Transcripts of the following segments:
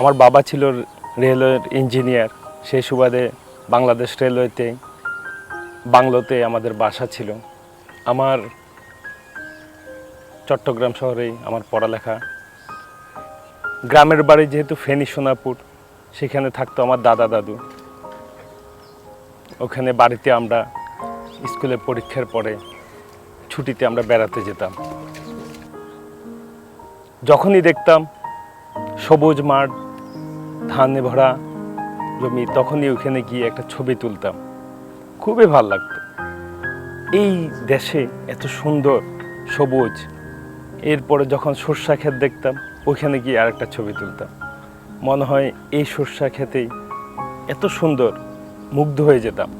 আমার বাবা ছিল রেলওয়ের ইঞ্জিনিয়ার। সেই সুবাদে বাংলাদেশ রেলওয়েতে, বাংলোতে আমাদের বাসা ছিল। আমার চট্টগ্রাম শহরেই আমার পড়ালেখা। গ্রামের বাড়ি যেহেতু ফেনী সোনাপুর সেখানে থাকতো আমার দাদা দাদু। ওখানে বাড়িতে আমরা স্কুলে পরীক্ষার পরে ছুটিতে আমরা বেড়াতে যেতাম। যখনই দেখতাম সবুজ মাঠ ধানে ভরা জমি, তখনই ওখানে গিয়ে একটা ছবি তুলতাম। খুবই ভালো লাগতো। এই দেশে এত সুন্দর সবুজ, এরপরে যখন সর্ষা ক্ষেত দেখতাম ওইখানে গিয়ে আর একটা ছবি তুলতাম। মনে হয় এই সর্ষা ক্ষেতেই এত সুন্দর মুগ্ধ হয়ে যেতাম।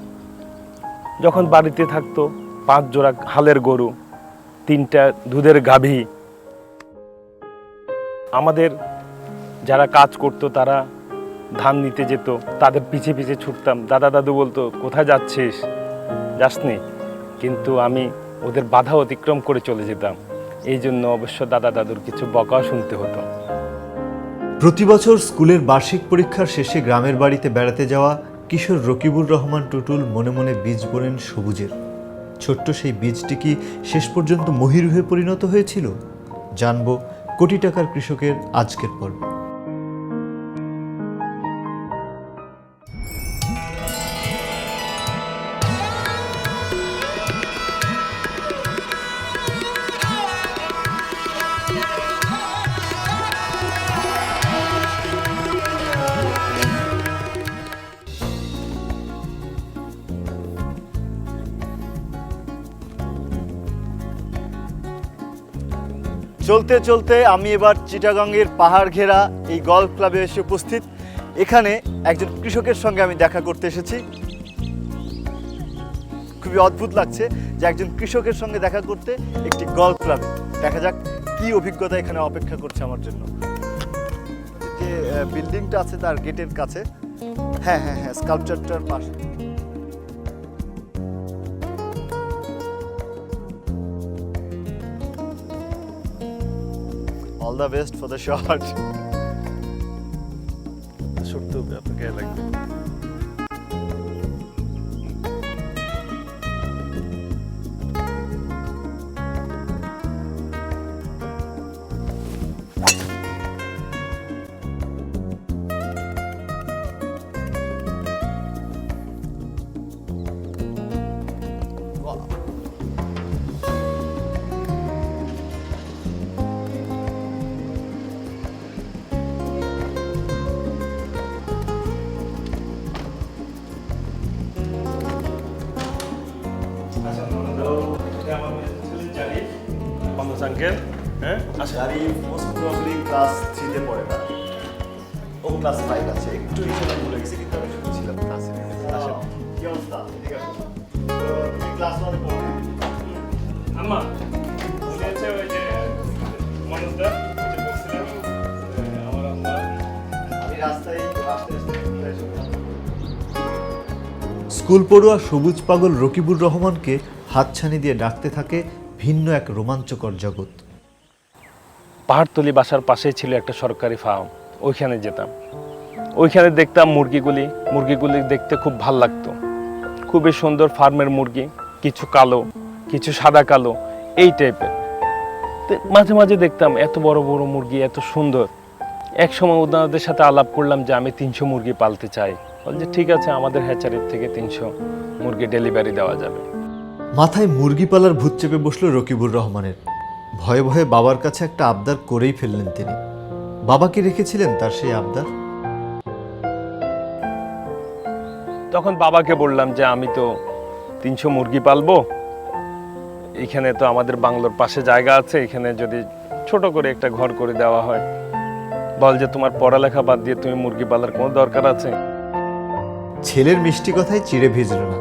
যখন বাড়িতে থাকতো পাঁচ জোড়া হালের গরু, তিনটা দুধের গাভী। আমাদের যারা কাজ করতো তারা ধান নিতে যেত, তাদের পিছে পিছে ছুটতাম। দাদা দাদু বলতো, কোথায় যাচ্ছিস? যাসনি। কিন্তু আমি ওদের বাধা অতিক্রম করে চলে যেতাম। এই জন্য অবশ্য দাদা দাদুর কিছু বকাও শুনতে হতো। প্রতি বছর স্কুলের বার্ষিক পরীক্ষার শেষে গ্রামের বাড়িতে বেড়াতে যাওয়া কিশোর রকিবুর রহমান টুটুল মনে মনে বীজ বোনেন সবুজের। ছোট্ট সেই বীজটি কি শেষ পর্যন্ত মহিরুহে পরিণত হয়েছিল? জানব কোটি টাকার কৃষকের আজকের পর্ব। চলতে চলতে আমি এবার চিটাগাংয়ের পাহাড় ঘেরা এই গল্ফ ক্লাবে এসে উপস্থিত। এখানে একজন কৃষকের সঙ্গে আমি দেখা করতে এসেছি। খুবই অদ্ভুত লাগছে যে একজন কৃষকের সঙ্গে দেখা করতে একটি গল্ফ ক্লাবে দেখা যাক কি অভিজ্ঞতা এখানে অপেক্ষা করছে আমার জন্য। যে বিল্ডিংটা আছে তার গেটের কাছে। হ্যাঁ হ্যাঁ হ্যাঁ স্কাল্পচারটার পাশে। All the best for the shot. Shoot I forget like. আচ্ছা মোস্ট প্রবলি ক্লাস থ্রিতে পড়ে না। ও ক্লাস ফাইভ আছে একটু হিসেবে ভুলে গেছি কিন্তু আমি শুনছিলাম ক্লাসে কি অবস্থা? ঠিক আছে তো তুমি ক্লাস ওয়ানে পড়ো। আম্মা উনি হচ্ছে ওই যে মানুষদা ওই যে বলছিলাম যে আমার আম্মা? আমি রাস্তায় আসতে আসতে স্কুল পড়ুয়া সবুজ পাগল রকিবুর রহমানকে হাতছানি দিয়ে ডাকতে থাকে ভিন্ন এক রোমাঞ্চকর জগৎ। পাহাড়তলি বাসার পাশেই ছিল একটা সরকারি ফার্ম, ওইখানে যেতাম। ওইখানে দেখতাম মুরগিগুলি মুরগিগুলি দেখতে খুব ভালো লাগতো। খুবই সুন্দর ফার্মের মুরগি, কিছু কালো, কিছু সাদা কালো, এই টাইপের। মাঝে মাঝে দেখতাম এত বড় বড় মুরগি, এত সুন্দর। এক সময় ওনাদের সাথে আলাপ করলাম যে, আমি তিনশো মুরগি পালতে চাই। বলছে, ঠিক আছে, আমাদের হ্যাচারির থেকে তিনশো মুরগি ডেলিভারি দেওয়া যাবে। মাথায় মুরগি পালার ভূত চেপে বসল রকিবুর রহমানের। ভয়ে ভয়ে বাবার কাছে একটা আবদার করেই ফেললেন তিনি। বাবা কি রেখেছিলেন তার সেই আবদার? তখন বাবাকে বললাম যে আমি তো তিনশো মুরগি পালবো। এখানে তো আমাদের বাংলোর পাশে জায়গা আছে। এখানে যদি ছোট করে একটা ঘর করে দেওয়া হয়। বল যে তোমার পড়ালেখা বাদ দিয়ে তুমি মুরগি পালার কোনো দরকার আছে? ছেলের মিষ্টি কথায় চিড়ে ভিজল না।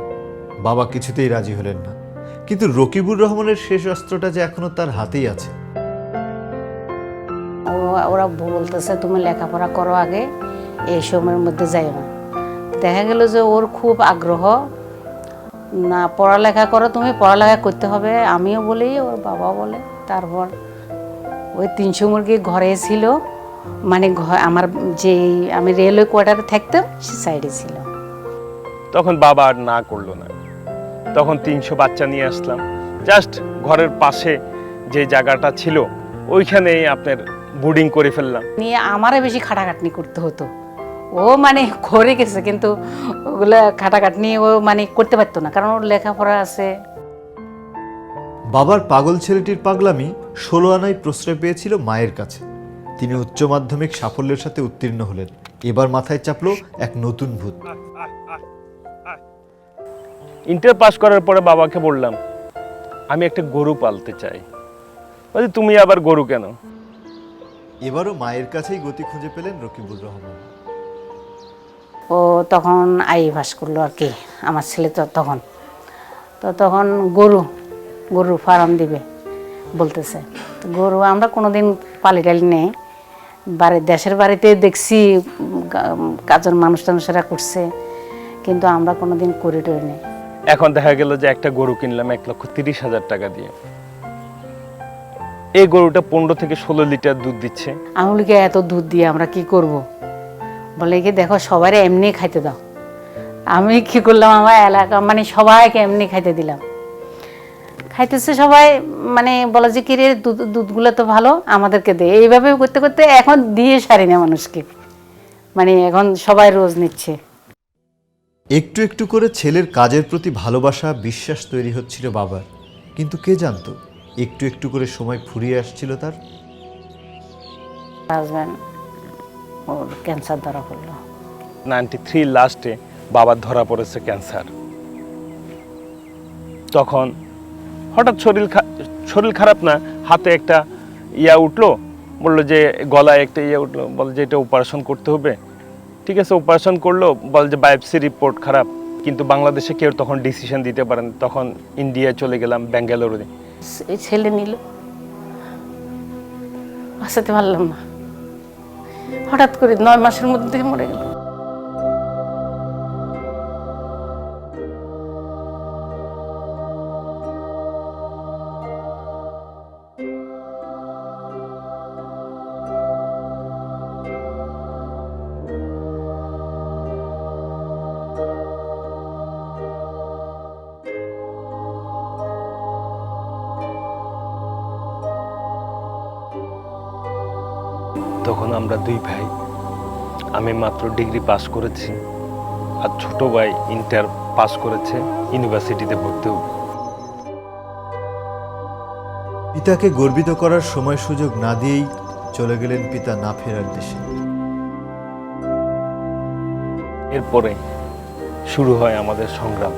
বাবা কিছুতেই রাজি হলেন না। কিন্তু রকিবুর রহমানের শেষ অস্ত্রটা যে এখনও তার হাতেই আছে। ওরা বলতেছে তুমি লেখাপড়া করো আগে এই সময়ের মধ্যে যাই না। দেখা গেল যে ওর খুব আগ্রহ না পড়ালেখা করো তুমি পড়ালেখা করতে হবে। আমিও বলি ওর বাবা বলে। তারপর ওই তিনশো মুরগি ঘরে ছিল মানে ঘ- আমার যে আমি রেলওয়ে কোয়ার্টারে থাকতাম সে সাইডে ছিল। তখন বাবা আর না করল না। তখন তিনশো বাচ্চা নিয়ে আসলাম। জাস্ট ঘরের পাশে যে জায়গাটা ছিল ওইখানেই আপনার বোর্ডিং করে ফেললাম। নিয়ে আমারও বেশি খাটাখাটনি করতে হতো। ও মানে করে গেছে কিন্তু ওগুলো খাটাখাটনি ও মানে করতে পারতো না কারণ ওর লেখাপড়া আছে। বাবার পাগল ছেলেটির পাগলামি ষোলো আনায় প্রশ্রয় পেয়েছিল মায়ের কাছে। তিনি উচ্চ মাধ্যমিক সাফল্যের সাথে উত্তীর্ণ হলেন। এবার মাথায় চাপলো এক নতুন ভূত। ইন্টার পাস করার পরে বাবাকে বললাম আমি একটা গরু পালতে চাই। বলছি তুমি আবার গরু কেন? এবারও মায়ের কাছেই গতি খুঁজে পেলেন রকিবুর রহমান। ও তখন আই ভাস করল আর কি আমার ছেলে তো তখন। তো তখন গরু গরু ফার্ম দিবে বলতেছে। তো গরু আমরা কোনোদিন পালি টালি নেই। বাড়ি দেশের বাড়িতে দেখছি কাজের মানুষ টানুষেরা করছে। কিন্তু আমরা কোনোদিন করে টরি নেই। এখন দেখা গেল যে একটা গরু কিনলাম এক লক্ষ তিরিশ হাজার টাকা দিয়ে। এই গরুটা পনেরো থেকে ষোলো লিটার দুধ দিচ্ছে। আমুলকে এত দুধ দিয়ে আমরা কি করব? বলে কি, দেখো সবাই এমনি খাইতে দাও। আমি কি করলাম, আমার এলাকা মানে সবাইকে এমনি খাইতে দিলাম। খাইতেছে সবাই মানে বলে যে কিরে দুধ, দুধগুলো তো ভালো, আমাদেরকে দে। এইভাবে করতে করতে এখন দিয়ে সারি না মানুষকে। মানে এখন সবাই রোজ নিচ্ছে। একটু একটু করে ছেলের কাজের প্রতি ভালোবাসা বিশ্বাস তৈরি হচ্ছিল বাবার। কিন্তু কে জানতো একটু একটু করে সময় ফুরিয়ে আসছিল তার? হাজব্যান্ড ওর ক্যান্সার ধরা পড়ল। নাইনটি থ্রি লাস্টে বাবার ধরা পড়েছে ক্যান্সার তখন হঠাৎ শরীর খা- শরীর খারাপ না হাতে একটা ইয়া উঠল বলল যে গলায় একটা ইয়া উঠল বলে যে এটা অপারেশন করতে হবে। ঠিক আছে অপারেশন করল, বল যে বায়োপসি রিপোর্ট খারাপ, কিন্তু বাংলাদেশে কেউ তখন ডিসিশন দিতে পারেন। তখন ইন্ডিয়া চলে গেলাম ব্যাঙ্গালোরে ছেলে নিল। বাঁচাতে পারলাম না। হঠাৎ করে নয় মাসের মধ্যে মরে গেল। তখন আমরা দুই ভাই আমি মাত্র ডিগ্রি পাস করেছি আর ছোট ভাই ইন্টার পাস করেছে ইউনিভার্সিটিতে ভর্তি হবে পিতাকে গর্বিত করার সময় সুযোগ না দিয়েই চলে গেলেন পিতা না ফেরার দেশে। এরপরে শুরু হয় আমাদের সংগ্রাম।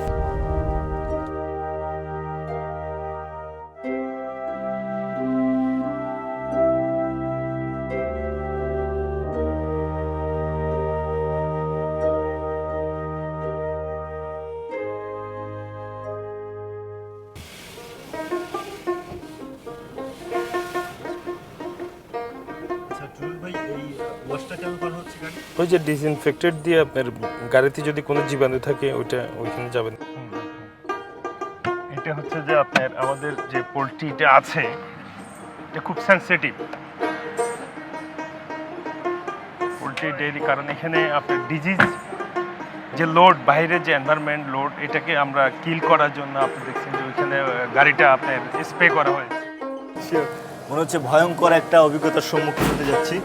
ওই যে ডিসইনফেক্টেড দিয়ে আপনার গাড়িতে যদি কোনো জীবাণু থাকে ওইটা ওইখানে যাবেন। এটা হচ্ছে যে আপনার আমাদের যে পোলট্রিটা আছে এটা খুব সেনসিটিভ পোলট্রি ডেয়ারি কারণ এখানে আপনার ডিজিজ যে লোড বাইরে যে এনভায়রনমেন্ট লোড এটাকে আমরা কিল করার জন্য আপনি দেখছেন যে ওইখানে গাড়িটা আপনার স্প্রে করা হয়েছে। মনে হচ্ছে ভয়ঙ্কর একটা অভিজ্ঞতার সম্মুখীন হতে যাচ্ছি।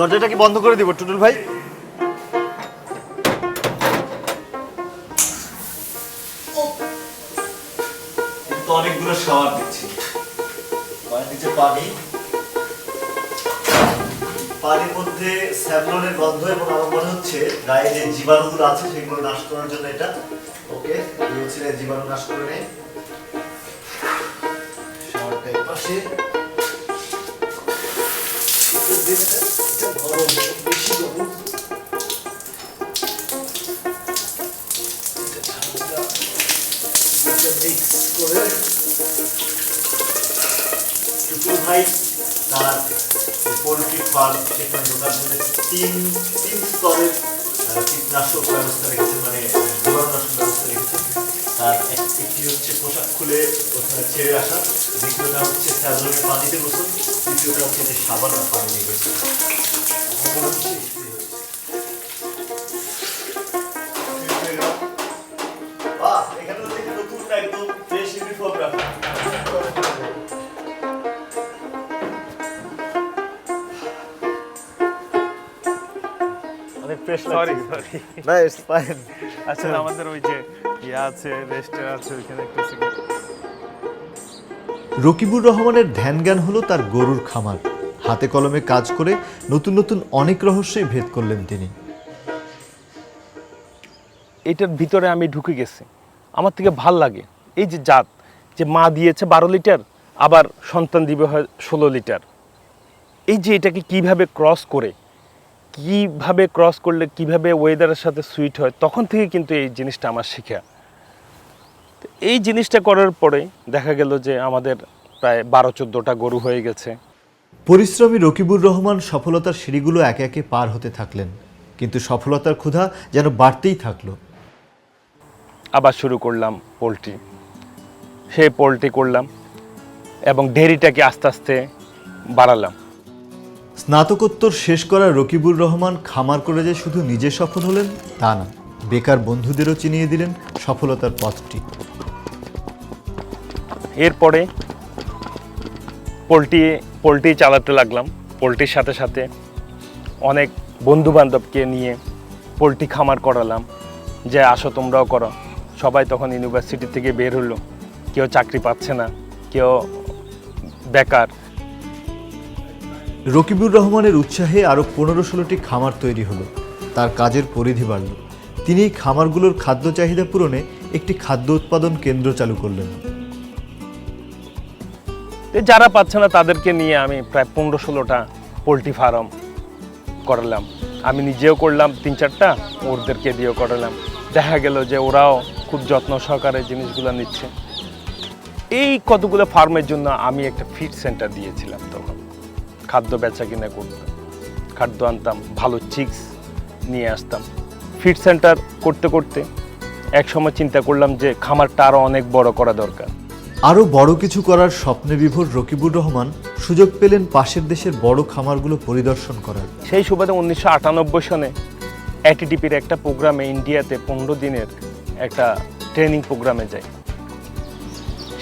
দরজাটা কি বন্ধ করে দিব, টুটুল ভাই? অনেকগুলো শাওয়ার দিচ্ছি। নিচে পানি। পানির মধ্যে স্যাভলনের গন্ধ এবং আমার মনে হচ্ছে গায়ে যে জীবাণুগুলো আছে, সেগুলো নাশ করার জন্য এটা। ওকে হচ্ছে জীবাণু নাশ করে নেই শাওয়ারটা পাশে সেখানে ঢোকার জন্য তিন তিন স্তরের কীটনাশক ব্যবস্থা রেখেছে মানে জীবাণুনাশক ব্যবস্থা রেখেছে তার একটি হচ্ছে পোশাক খুলে ওখানে ছেড়ে আসা দ্বিতীয়টা হচ্ছে স্যালনে পানিতে গোসল তৃতীয়টা হচ্ছে যে সাবান পানি নিয়ে গোসল সরি সরি না ইটস ফাইন আচ্ছা আমাদের ওই যে ইয়ে আছে রেস্টার আছে ওইখানে একটু রকিবুর রহমানের ধ্যান জ্ঞান হলো তার গরুর খামার। হাতে কলমে কাজ করে নতুন নতুন অনেক রহস্যই ভেদ করলেন তিনি। এটার ভিতরে আমি ঢুকে গেছি। আমার থেকে ভালো লাগে। এই যে জাত যে মা দিয়েছে বারো লিটার আবার সন্তান দিবে হয় ষোলো লিটার। এই যে এটাকে কীভাবে ক্রস করে কীভাবে ক্রস করলে কীভাবে ওয়েদারের সাথে সুইট হয় তখন থেকে কিন্তু এই জিনিসটা আমার শেখা। এই জিনিসটা করার পরে দেখা গেল যে আমাদের প্রায় বারো চোদ্দোটা গরু হয়ে গেছে। পরিশ্রমী রকিবুর রহমান সফলতার সিঁড়িগুলো একে একে পার হতে থাকলেন কিন্তু সফলতার ক্ষুধা যেন বাড়তেই থাকল। আবার শুরু করলাম পোলট্রি। সেই পোলট্রি করলাম এবং ডেরিটাকে আস্তে আস্তে বাড়ালাম। স্নাতকোত্তর শেষ করা রকিবুর রহমান খামার করে যে শুধু নিজে সফল হলেন, তা না, বেকার বন্ধুদেরও চিনিয়ে দিলেন সফলতার পথটি। এরপরে পোলট্রি পোলট্রি চালাতে লাগলাম, পোলট্রির সাথে সাথে অনেক বন্ধু বান্ধবকে নিয়ে পোলট্রি খামার করালাম, যে আসো তোমরাও করো। সবাই তখন ইউনিভার্সিটি থেকে বের হলো, কেউ চাকরি পাচ্ছে না, কেউ বেকার। রকিবুর রহমানের উৎসাহে আরও পনেরো ষোলোটি খামার তৈরি হলো। তার কাজের পরিধি বাড়ল। তিনি এই খামারগুলোর খাদ্য চাহিদা পূরণে একটি খাদ্য উৎপাদন কেন্দ্র চালু করলেন। যারা পাচ্ছে না, তাদেরকে নিয়ে আমি প্রায় পনেরো ষোলোটা পোলট্রি ফার্ম করালাম। আমি নিজেও করলাম তিন চারটা, ওদেরকে দিয়েও করালাম। দেখা গেল যে ওরাও খুব যত্ন সহকারে জিনিসগুলো নিচ্ছে। এই কতগুলো ফার্মের জন্য আমি একটা ফিড সেন্টার দিয়েছিলাম তখন। খাদ্য বেচা কিনা করতাম। খাদ্য আনতাম ভালো চিক্স নিয়ে আসতাম। ফিড সেন্টার করতে করতে এক সময় চিন্তা করলাম যে খামারটা আরও অনেক বড় করা দরকার। আরও বড় কিছু করার স্বপ্নে বিভোর রকিবুর রহমান সুযোগ পেলেন পাশের দেশের বড় খামারগুলো পরিদর্শন করার। সেই সুবাদে উনিশশো আটানব্বই সনে এটিডিপির একটা প্রোগ্রামে ইন্ডিয়াতে পনেরো দিনের একটা ট্রেনিং প্রোগ্রামে যাই।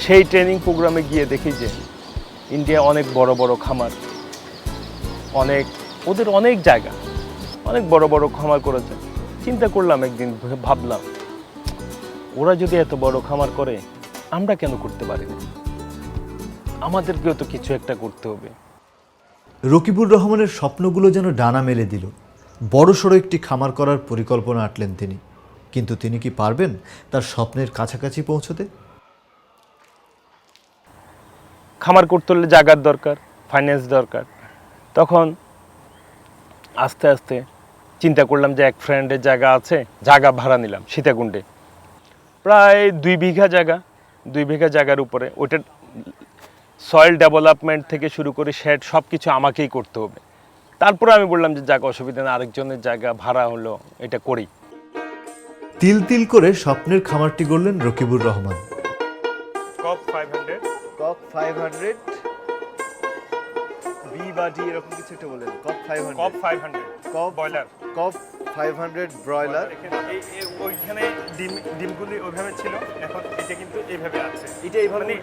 সেই ট্রেনিং প্রোগ্রামে গিয়ে দেখি যে ইন্ডিয়া অনেক বড় বড় খামার। অনেক ওদের অনেক জায়গা অনেক বড় বড় খামার করেছে। চিন্তা করলাম একদিন ভাবলাম ওরা যদি এত বড় খামার করে আমরা কেন করতে পারি না? আমাদেরকেও তো কিছু একটা করতে হবে। রকিবুর রহমানের স্বপ্নগুলো যেন ডানা মেলে দিল। বড়সড় একটি খামার করার পরিকল্পনা আটলেন তিনি। কিন্তু তিনি কি পারবেন তার স্বপ্নের কাছাকাছি পৌঁছতে? খামার করতে হলে জায়গার দরকার ফাইন্যান্স দরকার। তখন আস্তে আস্তে চিন্তা করলাম যে এক ফ্রেন্ডের জায়গা আছে জায়গা ভাড়া নিলাম সীতাকুণ্ডে। প্রায় দুই বিঘা জায়গা দুই বিঘা জায়গার উপরে। ওটা সয়েল ডেভেলপমেন্ট থেকে শুরু করে শেড সব কিছু আমাকেই করতে হবে। তারপরে আমি বললাম যে জায়গা অসুবিধা না আরেকজনের জায়গা ভাড়া হলো এটা করি। তিল তিল করে স্বপ্নের খামারটি গড়লেন Rakibur Rahman. Cobb five hundred cock five hundred B D এরকম কিছু একটা বলেন cock five Cobb five hundred Cobb broiler Cobb five hundred broiler ওইখানে ডিম ডিমগুলি ওইভাবে ছিল এখন এটা কিন্তু এইভাবে আছে। এটা এইভাবে মানে?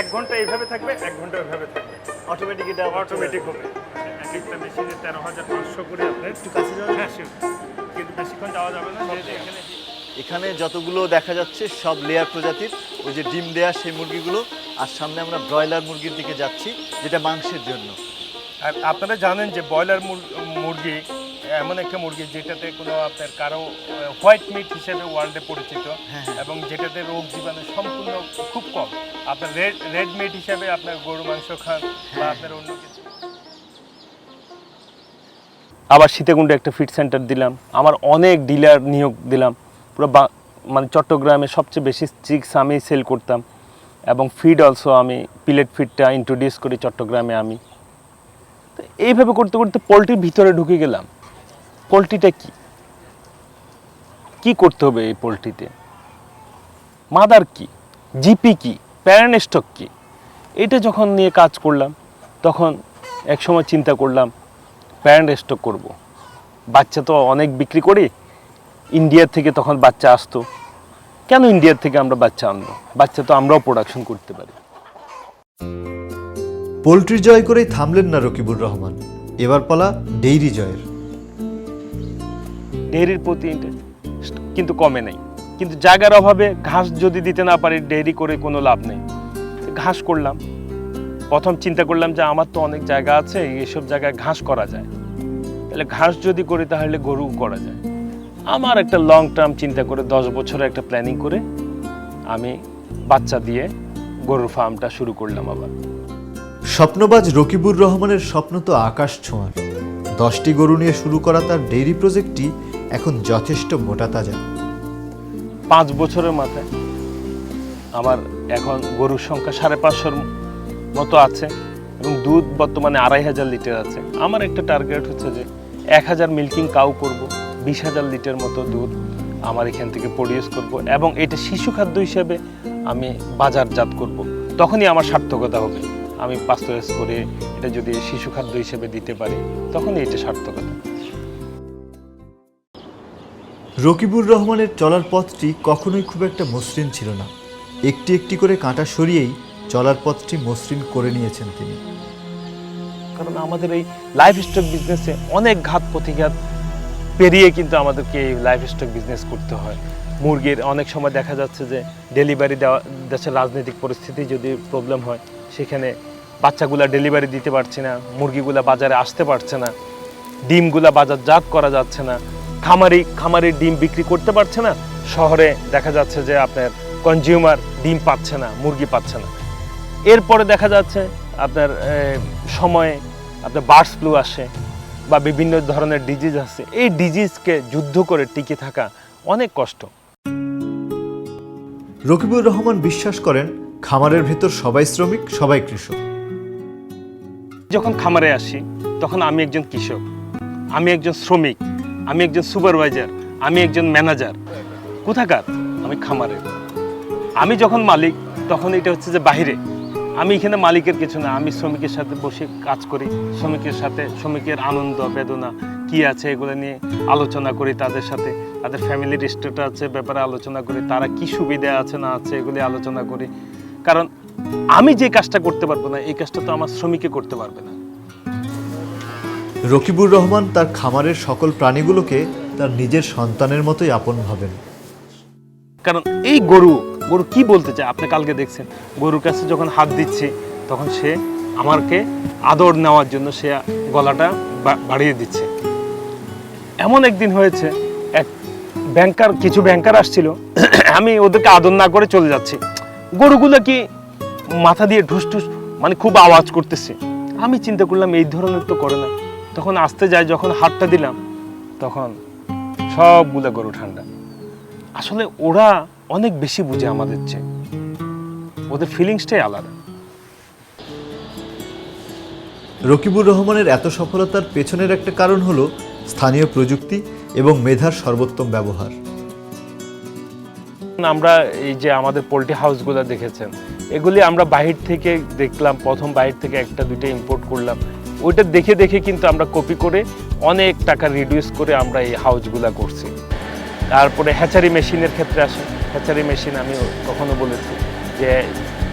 এক ঘণ্টা এইভাবে থাকবে এক ঘণ্টা ওইভাবে থাকবে। অটোমেটিক এটা অটোমেটিক হবে। এক একটা মেশিনে তেরো হাজার পাঁচশো করে আপনার একটু কাছে যাও হ্যাঁ কিন্তু বেশিক্ষণ যাওয়া যাবে না এখানে এখানে যতগুলো দেখা যাচ্ছে সব লেয়ার প্রজাতির। ওই যে ডিম দেয়া সেই মুরগিগুলো। আর সামনে আমরা ব্রয়লার মুরগির দিকে যাচ্ছি যেটা মাংসের জন্য। আপনারা জানেন যে ব্রয়লার মুরগি এমন একটা মুরগি যেটাতে কোনো আপনার কারও হোয়াইট মিট হিসেবে ওয়ার্ল্ডে পরিচিত হ্যাঁ। এবং যেটাতে রোগ জীবাণু সম্পূর্ণ খুব কম। আপনার রেড রেড মিট হিসেবে আপনার গরু মাংস খান হ্যাঁ। বা আপনার অন্য কিছু। আবার সীতাকুণ্ডে একটা ফিড সেন্টার দিলাম। আমার অনেক ডিলার নিয়োগ দিলাম। পুরো বা- মানে চট্টগ্রামে সবচেয়ে বেশি চিক্স আমি সেল করতাম। এবং ফিড অলসো আমি পিলেট ফিডটা ইন্ট্রোডিউস করি চট্টগ্রামে আমি। এইভাবে করতে করতে পোলট্রির ভিতরে ঢুকে গেলাম। পোলট্রিটা কি? কি করতে হবে এই পোলট্রিতে? মাদার কি? জিপি কি? প্যারেন্ট স্টক কি? এটা যখন নিয়ে কাজ করলাম, তখন এক সময় চিন্তা করলাম প্যারেন্ট স্টক করব। বাচ্চা তো অনেক বিক্রি করি ইন্ডিয়ার থেকে তখন বাচ্চা আসতো। কেন ইন্ডিয়ার থেকে আমরা বাচ্চা আনব? বাচ্চা তো আমরাও প্রোডাকশন করতে পারি। পোলট্রি জয় করেই থামলেন না রকিবুর রহমান। এবার পালা ডেইরি জয়ের। ডেইরির প্রতি ইন্টারেস্ট কিন্তু কমে নাই। কিন্তু জায়গার অভাবে ঘাস যদি দিতে না পারি, ডেইরি করে কোনো লাভ নেই। ঘাস করলাম। প্রথম চিন্তা করলাম যে আমার তো অনেক জায়গা আছে এইসব জায়গায় ঘাস করা যায়। তাহলে ঘাস যদি করি তাহলে গরু করা যায়। আমার একটা লং টার্ম চিন্তা করে দশ বছরের একটা প্ল্যানিং করে আমি বাচ্চা দিয়ে গরুর ফার্মটা শুরু করলাম আবার। স্বপ্নবাজ রকিবুর রহমানের স্বপ্ন তো আকাশ ছোঁয়ার। দশটি গরু নিয়ে শুরু করা তার ডেইরি প্রজেক্টটি এখন যথেষ্ট মোটা তাজা। পাঁচ বছরের মাথায় আমার এখন গরুর সংখ্যা সাড়ে পাঁচশোর মতো আছে এবং দুধ বর্তমানে আড়াই হাজার লিটার আছে। আমার একটা টার্গেট হচ্ছে যে এক হাজার মিল্কিং কাউ করব, বিশ হাজার লিটার মতো দুধ আমার এখান থেকে প্রডিউস করব এবং এটা শিশু খাদ্য হিসেবে আমি বাজারজাত করব। তখনই আমার সার্থকতা হবে। আমি পাস্তুরাইজ করে এটা যদি শিশু খাদ্য হিসেবে দিতে পারি তখনই এটা সার্থকতা। রকিবুর রহমানের চলার পথটি কখনোই খুব একটা মসৃণ ছিল না। একটি একটি করে কাঁটা সরিয়েই চলার পথটি মসৃণ করে নিয়েছেন তিনি। কারণ আমাদের এই লাইফ স্টক বিজনেসে অনেক ঘাত প্রতিঘাত পেরিয়ে কিন্তু আমাদেরকে এই লাইফ স্টক বিজনেস করতে হয়। মুরগির অনেক সময় দেখা যাচ্ছে যে ডেলিভারি দেওয়া দেশের রাজনৈতিক পরিস্থিতি যদি প্রবলেম হয় সেখানে বাচ্চাগুলা ডেলিভারি দিতে পারছে না, মুরগিগুলা বাজারে আসতে পারছে না, ডিমগুলা বাজারজাত করা যাচ্ছে না, খামারি খামারির ডিম বিক্রি করতে পারছে না, শহরে দেখা যাচ্ছে যে আপনার কনজিউমার ডিম পাচ্ছে না, মুরগি পাচ্ছে না। এরপরে দেখা যাচ্ছে আপনার সময়ে আপনার বার্ডস ফ্লু আসে বা বিভিন্ন ধরনের ডিজিজ আসে, এই ডিজিজকে যুদ্ধ করে টিকে থাকা অনেক কষ্ট। রকিবুর রহমান বিশ্বাস করেন, খামারের ভেতর সবাই শ্রমিক, সবাই কৃষক। যখন খামারে আসি, তখন আমি একজন কৃষক, আমি একজন শ্রমিক, আমি একজন সুপারভাইজার, আমি একজন ম্যানেজার। কোথাকার? আমি খামারের আমি যখন মালিক, তখন এটা হচ্ছে যে বাহিরে। আমি এখানে মালিকের কিছু না, আমি শ্রমিকের সাথে বসে কাজ করি, শ্রমিকের সাথে, শ্রমিকের আনন্দ, বেদনা, কি আছে এগুলো নিয়ে আলোচনা করি তাদের সাথে। তাদের ফ্যামিলির স্টেটাস আছে ব্যাপারে আলোচনা করি, তারা কি সুবিধা আছে না আছে এগুলি আলোচনা করি। কারণ আমি যে কাজটা করতে পারব না এই কাজটা তো আমার শ্রমিকে করতে পারবে না। রকিবুর রহমান তার খামারের সকল প্রাণীগুলোকে তার নিজের সন্তানের মতোই আপন ভাবেন। কারণ এই গরু গরু কি বলতে চায়? আপনি কালকে দেখছেন গরুর কাছে যখন হাত দিচ্ছি তখন সে আমাকে আদর নেওয়ার জন্য সে গলাটা বাড়িয়ে দিচ্ছে। এমন একদিন হয়েছে এক ব্যাংকার কিছু ব্যাংকার আসছিল আমি ওদেরকে আদর না করে চলে যাচ্ছি। গরুগুলো কি মাথা দিয়ে ঢুস ঢুস মানে খুব আওয়াজ করতেছে। আমি চিন্তা করলাম এই ধরনের তো করে না তখন আসতে যায় যখন হাতটা দিলাম তখন সবগুলো গরু ঠান্ডা। আসলে ওরা অনেক বেশি বুঝে আমাদের চেয়ে। ওদের ফিলিংসটাই আলাদা। রকিবুর রহমানের এত সফলতার পেছনের একটা কারণ হলো স্থানীয় প্রযুক্তি এবং মেধার সর্বোত্তম ব্যবহার। আমরা এই যে আমাদের পোলট্রি হাউসগুলো দেখেছেন এগুলি আমরা বাহির থেকে দেখলাম, প্রথম বাহির থেকে একটা, দুইটা ইম্পোর্ট করলাম। ওইটা দেখে দেখে কিন্তু আমরা কপি করে অনেক টাকা রিডিউস করে আমরা এই হাউসগুলো করছি। তারপরে হ্যাচারি মেশিনের ক্ষেত্রে আসে। হ্যাচারি মেশিন আমি কখনো বলেছি যে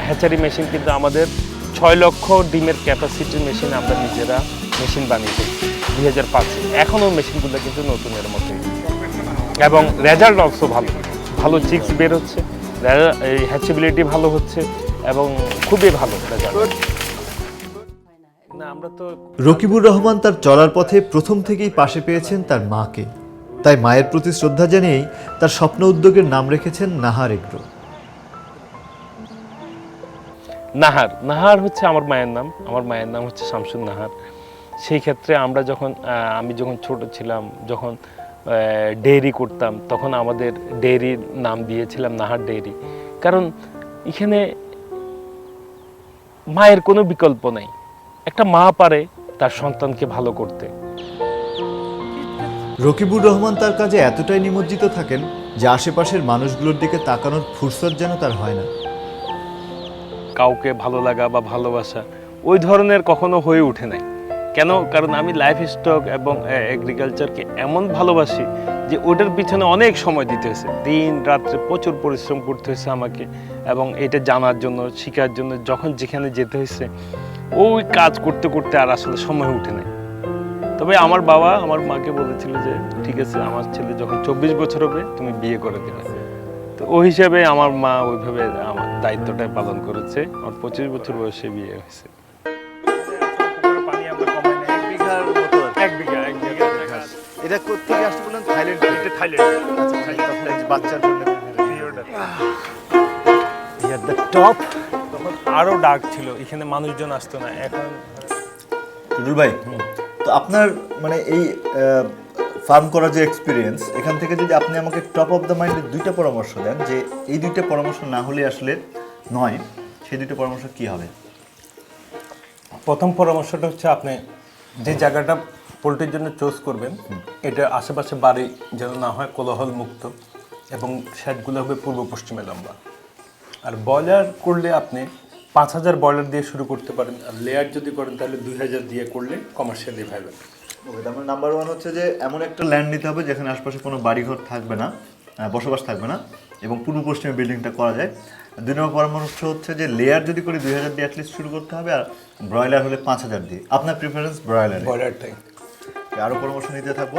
হ্যাচারি মেশিন কিন্তু আমাদের ছয় লক্ষ ডিমের ক্যাপাসিটির মেশিন আমরা নিজেরা মেশিন বানিয়েছি দুই হাজার পাঁচে। এখনও মেশিনগুলো কিন্তু নতুনের মতোই। এবং রেজাল্ট অলসো ভালো। ভালো চিক্স বের হচ্ছে। এই হ্যাচেবিলিটি ভালো হচ্ছে এবং খুবই ভালো রেজাল্ট না আমরা তো রকিবুর রহমান তার চলার পথে প্রথম থেকেই পাশে পেয়েছেন তার মাকে। তাই মায়ের প্রতি শ্রদ্ধা জানিয়েই তার স্বপ্ন উদ্যোগের নাম রেখেছেন নাহার এগ্রো। নাহার। নাহার হচ্ছে আমার মায়ের নাম। আমার মায়ের নাম হচ্ছে শামসুন নাহার। সেই ক্ষেত্রে আমরা যখন আমি যখন ছোট ছিলাম যখন ডেইরি করতাম। তখন আমাদের ডেইরির নাম দিয়েছিলাম নাহার ডেইরি কারণ এখানে মায়ের কোনো বিকল্প নেই। একটা মা পারে তার সন্তানকে ভালো করতে। রকিবুর রহমান তার কাজে এতটাই নিমজ্জিত থাকেন যে আশেপাশের মানুষগুলোর দিকে তাকানোর ফুরসত যেন তার হয় না। কাউকে ভালো লাগা বা ভালোবাসা ওই ধরনের কখনো হয়ে ওঠে নাই। কেন? কারণ আমি লাইফ স্টক এবং এগ্রিকালচারকে এমন ভালোবাসি যে ওটার পিছনে অনেক সময় দিতে হয়েছে। দিন, রাত্রে প্রচুর পরিশ্রম করতে হয়েছে আমাকে এবং এটা জানার জন্য, শেখার জন্য যখন যেখানে যেতে হয়েছে, ওই কাজ করতে করতে আর আসলে সময় উঠে নাই। তবে আমার বাবা আমার মাকে বলেছিল যে, ঠিক আছে, আমার ছেলে যখন চব্বিশ বছর হবে, তুমি বিয়ে করে দেবে। তো ওই হিসাবে আমার মা ওইভাবে আমার দায়িত্বটা পালন করেছে। আমার পঁচিশ বছর বয়সে বিয়ে হয়েছে। এটা কোথেকে আসতে বললেন থাইল্যান্ড এটা থাইল্যান্ড। বাচ্চার জন্য দ্য টপ তখন আরও ডাক ছিল এখানে মানুষজন আসতো না এখন টুটুল ভাই তো আপনার মানে এই ফার্ম করার যে এক্সপিরিয়েন্স এখান থেকে যদি আপনি আমাকে টপ অফ দ্য মাইন্ডের দুইটা পরামর্শ দেন যে এই দুইটা পরামর্শ না হলে আসলে নয় সেই দুইটা পরামর্শ কি হবে? প্রথম পরামর্শটা হচ্ছে আপনি যে জায়গাটা পোলট্রির জন্য চুজ করবেন। এটা আশেপাশে বাড়ি যেন না হয় কোলাহল মুক্ত এবং শেডগুলো হবে পূর্ব পশ্চিমে লম্বা। আর ব্রয়লার করলে আপনি পাঁচ হাজার ব্রয়লার দিয়ে শুরু করতে পারেন আর লেয়ার যদি করেন তাহলে দুই হাজার দিয়ে করলে কমার্শিয়ালি ভাইবেল ওকে তারপর নাম্বার ওয়ান হচ্ছে যে এমন একটা ল্যান্ড নিতে হবে যেখানে আশপাশে কোনো বাড়িঘর থাকবে না বসবাস থাকবে না এবং পূর্ব পশ্চিমে বিল্ডিংটা করা যায়। দুই নম্বর পরামর্শ হচ্ছে যে লেয়ার যদি করি দুই হাজার দিয়ে অ্যাটলিস্ট শুরু করতে হবে আর ব্রয়লার হলে পাঁচ হাজার দিয়ে। আপনার প্রিফারেন্স ব্রয়লার? ব্রয়লারটাই আরও পরামর্শ নিতে থাকব।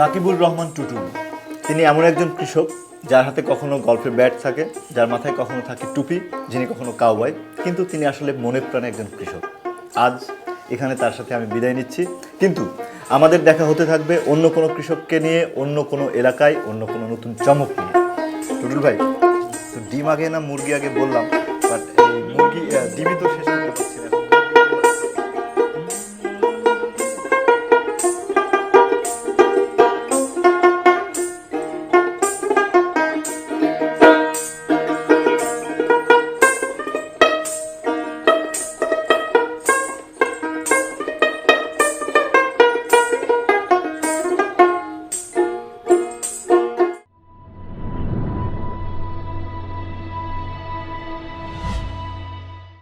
রাকিবুর রহমান টুটুল তিনি এমন একজন কৃষক যার হাতে কখনো গল্পের ব্যাট থাকে, যার মাথায় কখনো থাকে টুপি, যিনি কখনো কাউবয় কিন্তু তিনি আসলে মনে প্রাণে একজন কৃষক। আজ এখানে তার সাথে আমি বিদায় নিচ্ছি। কিন্তু আমাদের দেখা হতে থাকবে অন্য কোনো কৃষককে নিয়ে, অন্য কোনো এলাকায়, অন্য কোনো নতুন চমক নিয়ে। টুটুল ভাই, তো ডিম আগে না মুরগি আগে বললাম বাট এই মুরগি ডিমই তো শেষ করতে।